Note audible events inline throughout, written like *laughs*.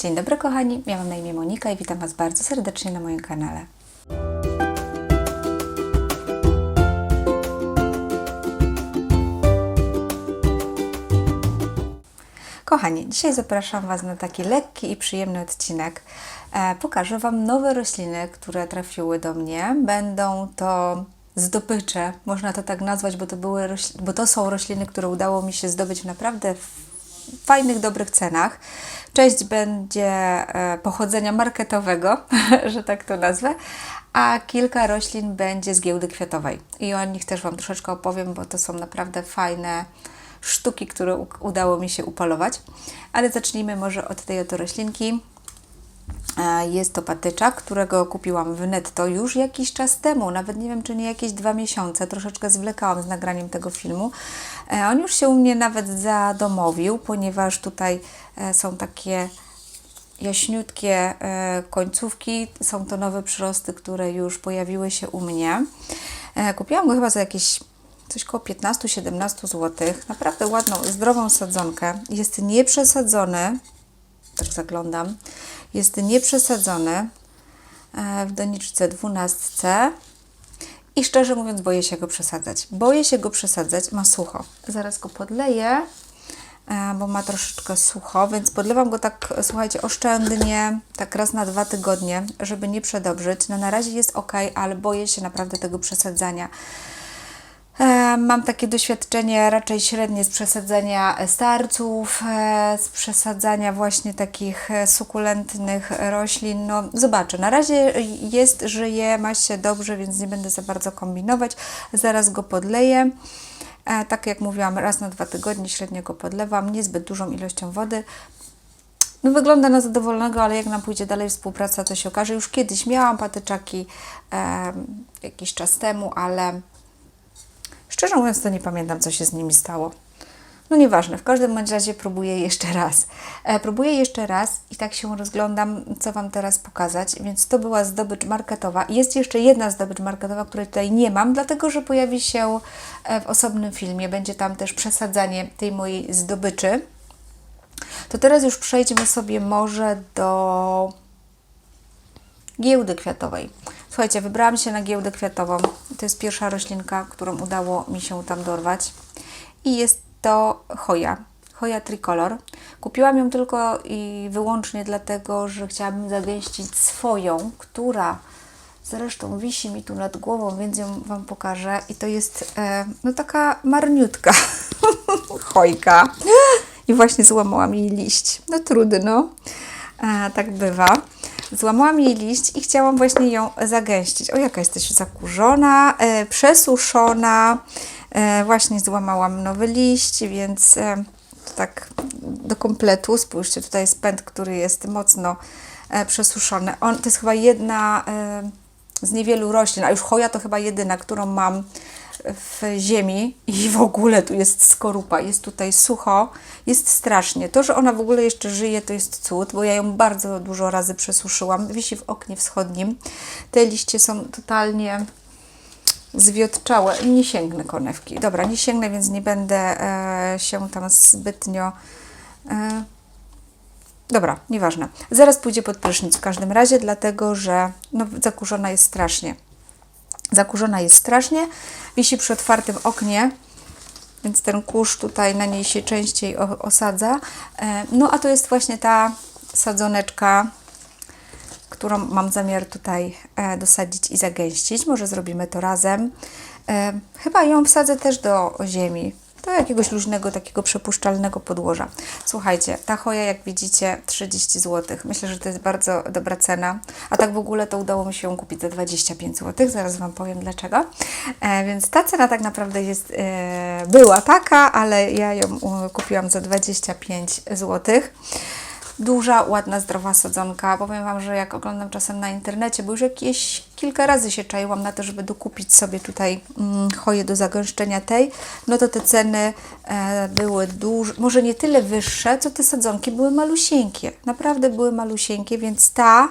Dzień dobry kochani, ja mam na imię Monika i witam Was bardzo serdecznie na moim kanale. Kochani, dzisiaj zapraszam Was na taki lekki i przyjemny odcinek. E, pokażę Wam nowe rośliny, które trafiły do mnie. Będą to zdobycze, można to tak nazwać, bo to, były bo to są rośliny, które udało mi się zdobyć naprawdę w fajnych, dobrych cenach. Część będzie e, pochodzenia marketowego, *laughs* że tak to nazwę, a kilka roślin będzie z giełdy kwiatowej. I o nich też Wam troszeczkę opowiem, bo to są naprawdę fajne sztuki, które udało mi się upolować. Ale zacznijmy może od tej oto roślinki. E, Jest to patyczak, którego kupiłam w netto już jakiś czas temu, nawet nie wiem czy nie jakieś dwa miesiące. Troszeczkę zwlekałam z nagraniem tego filmu. E, On już się u mnie nawet zadomowił, ponieważ tutaj e, są takie jaśniutkie końcówki. Są to nowe przyrosty, które już pojawiły się u mnie. Kupiłam go chyba za jakieś coś koło 15-17 zł. Naprawdę ładną, zdrową sadzonkę. Jest nieprzesadzony. Tak zaglądam. Jest nieprzesadzony e, w doniczce 12. I szczerze mówiąc, boję się go przesadzać. Boję się go przesadzać. Ma sucho. Zaraz go podleję, e, bo ma troszeczkę sucho, więc podlewam go tak, słuchajcie, oszczędnie, tak raz na dwa tygodnie, żeby nie przedobrzyć. No na razie jest ok, ale boję się naprawdę tego przesadzania. E, Mam takie doświadczenie raczej średnie z przesadzania starców, e, z przesadzania właśnie takich sukulentnych roślin. No, zobaczę. Na razie jest, żyje, ma się dobrze, więc nie będę za bardzo kombinować. Zaraz go podleję. E, Tak jak mówiłam, raz na dwa tygodnie średnio go podlewam, niezbyt dużą ilością wody. No, wygląda na zadowolonego, ale jak nam pójdzie dalej współpraca, to się okaże. Już kiedyś miałam patyczaki e, jakiś czas temu, ale Szczerze mówiąc, to nie pamiętam, co się z nimi stało. No nieważne, w każdym razie próbuję jeszcze raz. E, próbuję jeszcze raz i tak się rozglądam, co Wam teraz pokazać. Więc to była zdobycz marketowa. Jest jeszcze jedna zdobycz marketowa, której tutaj nie mam, dlatego że pojawi się e, w osobnym filmie. Będzie tam też przesadzanie tej mojej zdobyczy. To teraz już przejdźmy sobie może do giełdy kwiatowej. Słuchajcie, wybrałam się na giełdę kwiatową. To jest pierwsza roślinka, którą udało mi się tam dorwać. I jest to choja. Choja tricolor. Kupiłam ją tylko i wyłącznie dlatego, że chciałabym zagęścić swoją, która zresztą wisi mi tu nad głową, więc ją Wam pokażę. I to jest e, no taka marniutka *laughs* chojka. I właśnie złamałam jej liść. No trudno. E, tak bywa. Złamałam jej liść i chciałam właśnie ją zagęścić. O, jaka jesteś zakurzona, e, przesuszona. E, właśnie złamałam nowy liść, więc e, tak do kompletu. Spójrzcie, tutaj jest pęd, który jest mocno e, przesuszony. On, to jest chyba jedna e, z niewielu roślin, a już choja to chyba jedyna, którą mam w ziemi i w ogóle tu jest skorupa, jest tutaj sucho, jest strasznie. To, że ona w ogóle jeszcze żyje, to jest cud, bo ja ją bardzo dużo razy przesuszyłam. Wisi w oknie wschodnim. Te liście są totalnie zwiotczałe. Nie sięgnę konewki. Dobra, nie sięgnę, więc nie będę e, się tam zbytnio... E, dobra, nieważne. Zaraz pójdzie pod prysznic w każdym razie, dlatego że no, zakurzona jest strasznie. Zakurzona jest strasznie, wisi przy otwartym oknie, więc ten kurz tutaj na niej się częściej osadza. E, No a to jest właśnie ta sadzoneczka, którą mam zamiar tutaj e, dosadzić i zagęścić. Może zrobimy to razem. E, Chyba ją wsadzę też do ziemi. Do jakiegoś luźnego, takiego przepuszczalnego podłoża. Słuchajcie, ta choja, jak widzicie, 30 zł. Myślę, że to jest bardzo dobra cena. A tak w ogóle to udało mi się ją kupić za 25 zł. Zaraz Wam powiem dlaczego. E, więc ta cena tak naprawdę jest, e, była taka, ale ja ją kupiłam za 25 zł. Duża, ładna, zdrowa sadzonka. Powiem Wam, że jak oglądam czasem na internecie, bo już jakieś kilka razy się czaiłam na to, żeby dokupić sobie tutaj mm, do zagęszczenia tej, no to te ceny e, były duże, może nie tyle wyższe, co te sadzonki były malusieńkie. Naprawdę były malusieńkie, więc ta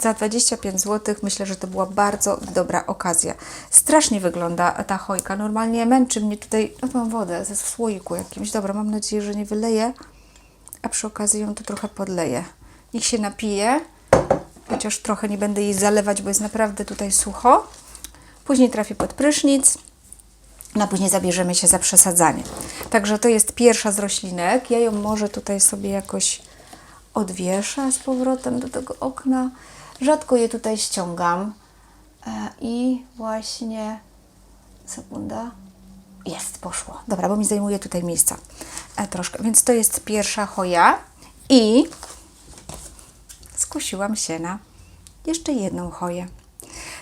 za 25 zł myślę, że to była bardzo dobra okazja. Strasznie wygląda ta chojka. Normalnie męczy mnie tutaj. No mam wodę ze słoiku jakimś. Dobra, mam nadzieję, że nie wyleję. A przy okazji ją tu trochę podleję. Niech się napije, chociaż trochę nie będę jej zalewać, bo jest naprawdę tutaj sucho. Później trafi pod prysznic, no a później zabierzemy się za przesadzanie. Także to jest pierwsza z roślinek. Ja ją może tutaj sobie jakoś odwieszę z powrotem do tego okna. Rzadko je tutaj ściągam. E, I właśnie sekunda. Jest, poszło. Dobra, bo mi zajmuje tutaj miejsca troszkę. Więc to jest pierwsza choja. I skusiłam się na jeszcze jedną choję.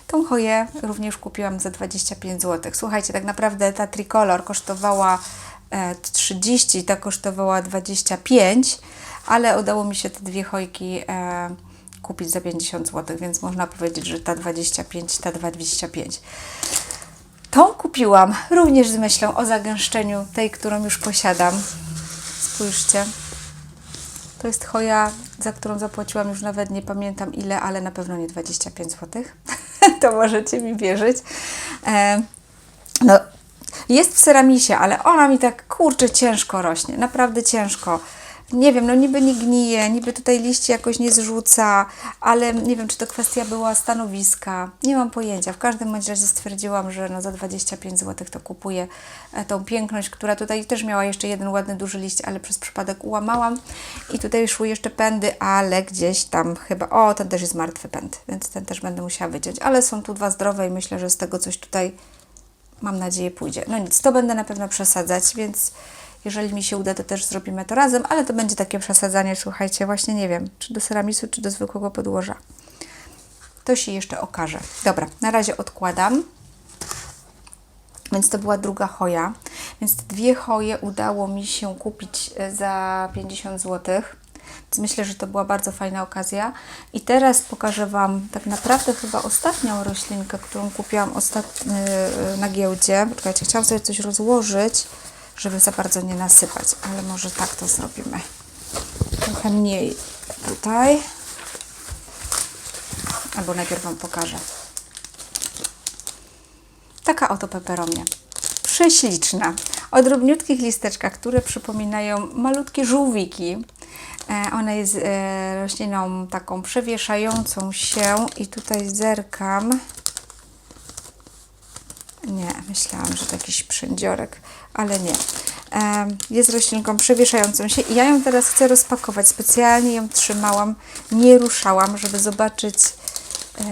Tą choję również kupiłam za 25 zł. Słuchajcie, tak naprawdę ta tricolor kosztowała e, 30, ta kosztowała 25, ale udało mi się te dwie chojki e, kupić za 50 zł, więc można powiedzieć, że ta 25, ta 25. Tą kupiłam również z myślą o zagęszczeniu tej, którą już posiadam. Spójrzcie. To jest choja, za którą zapłaciłam już nawet nie pamiętam ile, ale na pewno nie 25 zł. *laughs* to możecie mi wierzyć. E, no, jest w ceramisie, ale ona mi tak kurczę ciężko rośnie, naprawdę ciężko. Nie wiem, no niby nie gnije, niby tutaj liści jakoś nie zrzuca, ale nie wiem, czy to kwestia była stanowiska. Nie mam pojęcia. W każdym razie stwierdziłam, że no za 25 zł to kupuję e, tą piękność, która tutaj też miała jeszcze jeden ładny, duży liść, ale przez przypadek ułamałam. I tutaj szły jeszcze pędy, ale gdzieś tam chyba, o, ten też jest martwy pęd, więc ten też będę musiała wyciąć. Ale są tu dwa zdrowe i myślę, że z tego coś tutaj, mam nadzieję, pójdzie. No nic, to będę na pewno przesadzać, więc jeżeli mi się uda, to też zrobimy to razem, ale to będzie takie przesadzanie, słuchajcie, właśnie nie wiem, czy do ceramisu, czy do zwykłego podłoża. To się jeszcze okaże. Dobra, na razie odkładam. Więc to była druga choja. Więc te dwie choje udało mi się kupić e, za 50 zł. Więc myślę, że to była bardzo fajna okazja. I teraz pokażę Wam tak naprawdę chyba ostatnią roślinkę, którą kupiłam ostat... yy, na giełdzie. Poczekajcie, chciałam sobie coś rozłożyć, żeby za bardzo nie nasypać, ale może tak to zrobimy. Trochę mniej tutaj. Albo najpierw Wam pokażę. Taka oto peperomia. Prześliczna. O drobniutkich listeczkach, które przypominają malutkie żółwiki. E, Ona jest e, rośliną taką przewieszającą się i tutaj zerkam. Myślałam, że to jakiś przędziorek, ale nie. Jest roślinką przewieszającą się i ja ją teraz chcę rozpakować. Specjalnie ją trzymałam, nie ruszałam, żeby zobaczyć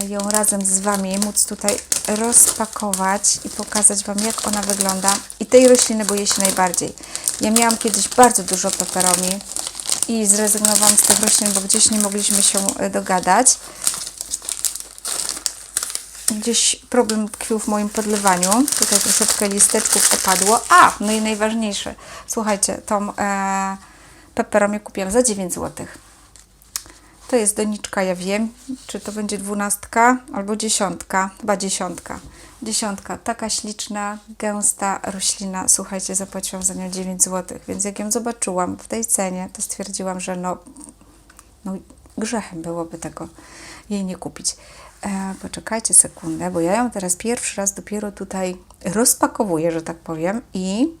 e, ją razem z Wami, móc tutaj rozpakować i pokazać Wam, jak ona wygląda. I tej rośliny boję się najbardziej. Ja miałam kiedyś bardzo dużo peperomi i zrezygnowałam z tych roślin, bo gdzieś nie mogliśmy się e, dogadać. Gdzieś problem tkwił w moim podlewaniu. Tutaj troszeczkę listeczków opadło. A, no i najważniejsze. Słuchajcie, tą e, peperomię kupiłam za 9 zł. To jest doniczka, ja wiem, czy to będzie dwunastka albo dziesiątka, chyba dziesiątka. Dziesiątka, taka śliczna, gęsta roślina. Słuchajcie, zapłaciłam za nią 9 zł, więc jak ją zobaczyłam w tej cenie, to stwierdziłam, że no, no grzechem byłoby tego jej nie kupić. E, poczekajcie sekundę, bo ja ją teraz pierwszy raz dopiero tutaj rozpakowuję, że tak powiem i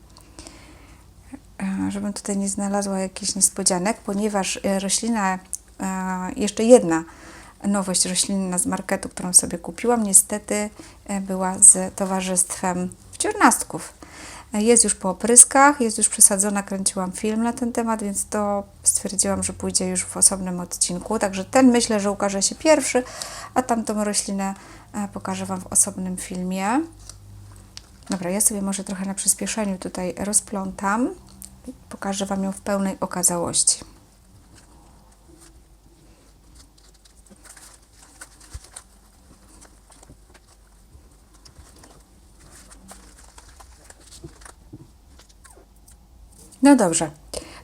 e, żebym tutaj nie znalazła jakichś niespodzianek, ponieważ e, roślina, e, jeszcze jedna nowość roślinna z marketu, którą sobie kupiłam, niestety e, była z towarzystwem wciornastków. Jest już po opryskach, jest już przesadzona, kręciłam film na ten temat, więc to stwierdziłam, że pójdzie już w osobnym odcinku. Także ten myślę, że ukaże się pierwszy, a tamtą roślinę e, pokażę Wam w osobnym filmie. Dobra, ja sobie może trochę na przyspieszeniu tutaj rozplątam. Pokażę Wam ją w pełnej okazałości. No dobrze.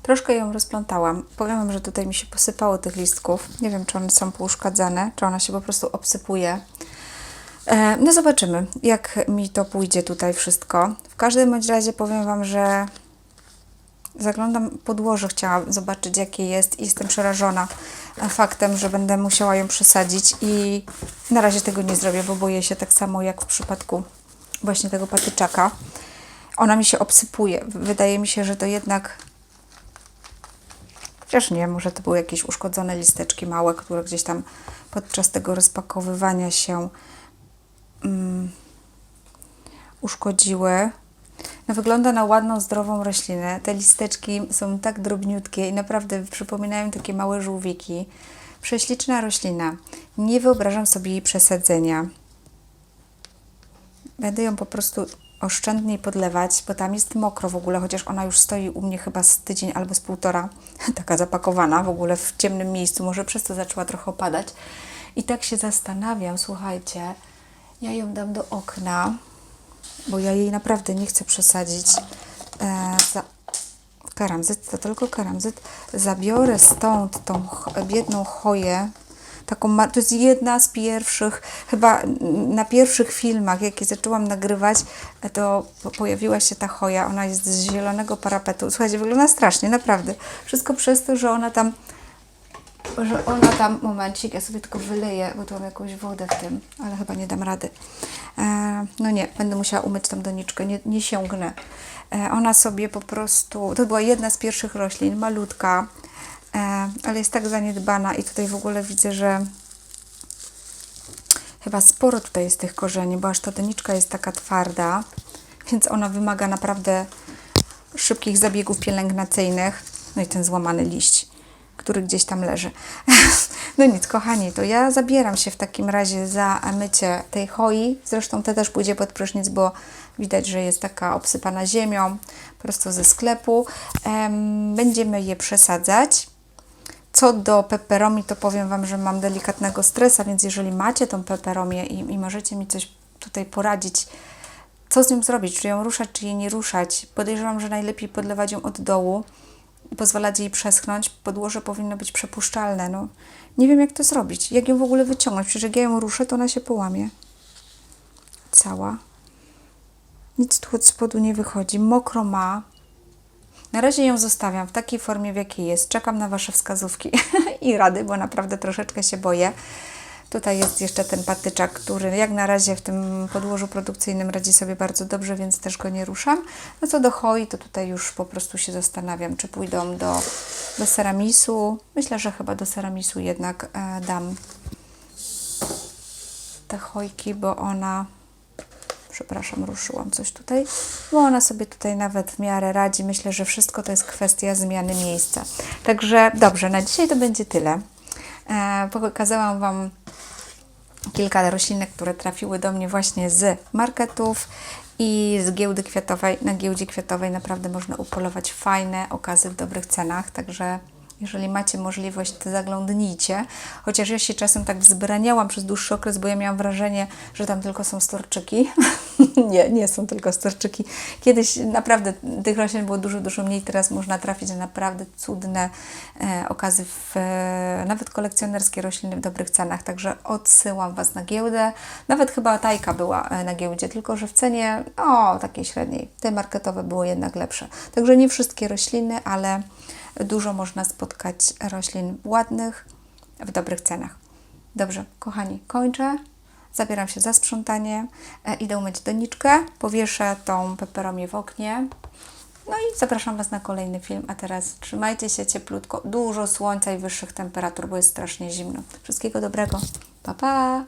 Troszkę ją rozplątałam. Powiem Wam, że tutaj mi się posypało tych listków. Nie wiem, czy one są pouszkadzane, czy ona się po prostu obsypuje. E, no zobaczymy, jak mi to pójdzie tutaj wszystko. W każdym bądź razie powiem Wam, że zaglądam podłoże, chciałam zobaczyć jakie jest i jestem przerażona faktem, że będę musiała ją przesadzić i na razie tego nie zrobię, bo boję się tak samo jak w przypadku właśnie tego patyczaka. Ona mi się obsypuje. Wydaje mi się, że to jednak Chociaż nie, może to były jakieś uszkodzone listeczki małe, które gdzieś tam podczas tego rozpakowywania się mm, uszkodziły. No, wygląda na ładną, zdrową roślinę. Te listeczki są tak drobniutkie i naprawdę przypominają takie małe żółwiki. Prześliczna roślina. Nie wyobrażam sobie jej przesadzenia. Będę ją po prostu oszczędniej podlewać, bo tam jest mokro w ogóle, chociaż ona już stoi u mnie chyba z tydzień albo z półtora, *laughs* taka zapakowana w ogóle w ciemnym miejscu, może przez to zaczęła trochę opadać. I tak się zastanawiam, słuchajcie, ja ją dam do okna, bo ja jej naprawdę nie chcę przesadzić. E, za, karamzyt, to tylko karamzyt. Zabiorę stąd tą biedną choję. Taką, to jest jedna z pierwszych, chyba na pierwszych filmach, jakie zaczęłam nagrywać, to po- pojawiła się ta choja. Ona jest z zielonego parapetu. Słuchajcie, wygląda strasznie, naprawdę. Wszystko przez to, że ona tam że ona tam, momencik, ja sobie tylko wyleję, bo tu mam jakąś wodę w tym, ale chyba nie dam rady. E, no nie, będę musiała umyć tą doniczkę, nie, nie sięgnę. E, ona sobie po prostu, to była jedna z pierwszych roślin, malutka, ale jest tak zaniedbana i tutaj w ogóle widzę, że chyba sporo tutaj jest tych korzeni, bo aż ta doniczka jest taka twarda, więc ona wymaga naprawdę szybkich zabiegów pielęgnacyjnych. No i ten złamany liść, który gdzieś tam leży. *laughs* No nic, kochani, to ja zabieram się w takim razie za mycie tej choi. Zresztą te też pójdzie pod prysznic, bo widać, że jest taka obsypana ziemią, prosto ze sklepu. Em, będziemy je przesadzać. Co do peperomi, to powiem Wam, że mam delikatnego stresa, więc jeżeli macie tą peperomię i, i możecie mi coś tutaj poradzić, co z nią zrobić, czy ją ruszać, czy jej nie ruszać. Podejrzewam, że najlepiej podlewać ją od dołu pozwalać jej przeschnąć. Podłoże powinno być przepuszczalne. No, nie wiem, jak to zrobić. Jak ją w ogóle wyciągnąć? Przecież jak ja ją ruszę, to ona się połamie. Cała. Nic tu od spodu nie wychodzi. Mokro ma. Na razie ją zostawiam w takiej formie, w jakiej jest. Czekam na Wasze wskazówki *laughs* i rady, bo naprawdę troszeczkę się boję. Tutaj jest jeszcze ten patyczak, który jak na razie w tym podłożu produkcyjnym radzi sobie bardzo dobrze, więc też go nie ruszam. No co do choi, to tutaj już po prostu się zastanawiam, czy pójdą do, do ceramisu. Myślę, że chyba do ceramisu jednak e, dam te chojki, bo ona przepraszam, ruszyłam coś tutaj, bo ona sobie tutaj nawet w miarę radzi. Myślę, że wszystko to jest kwestia zmiany miejsca. Także dobrze, na dzisiaj to będzie tyle. E, pokazałam Wam kilka roślinek, które trafiły do mnie właśnie z marketów i z giełdy kwiatowej. Na giełdzie kwiatowej naprawdę można upolować fajne okazy w dobrych cenach, także jeżeli macie możliwość, to zaglądnijcie. Chociaż ja się czasem tak wzbraniałam przez dłuższy okres, bo ja miałam wrażenie, że tam tylko są storczyki. *laughs* *laughs* nie, nie są tylko storczyki. Kiedyś naprawdę tych roślin było dużo, dużo mniej. Teraz można trafić na naprawdę cudne e, okazy, w, e, nawet kolekcjonerskie rośliny w dobrych cenach. Także odsyłam Was na giełdę. Nawet chyba tajka była e, na giełdzie, tylko że w cenie o takiej średniej. Te marketowe były jednak lepsze. Także nie wszystkie rośliny, ale dużo można spotkać roślin ładnych w dobrych cenach. Dobrze, kochani, kończę. Zabieram się za sprzątanie. E, idę umyć doniczkę, powieszę tą peperomię w oknie. No i zapraszam Was na kolejny film. A teraz trzymajcie się cieplutko, dużo słońca i wyższych temperatur, bo jest strasznie zimno. Wszystkiego dobrego. Pa, pa!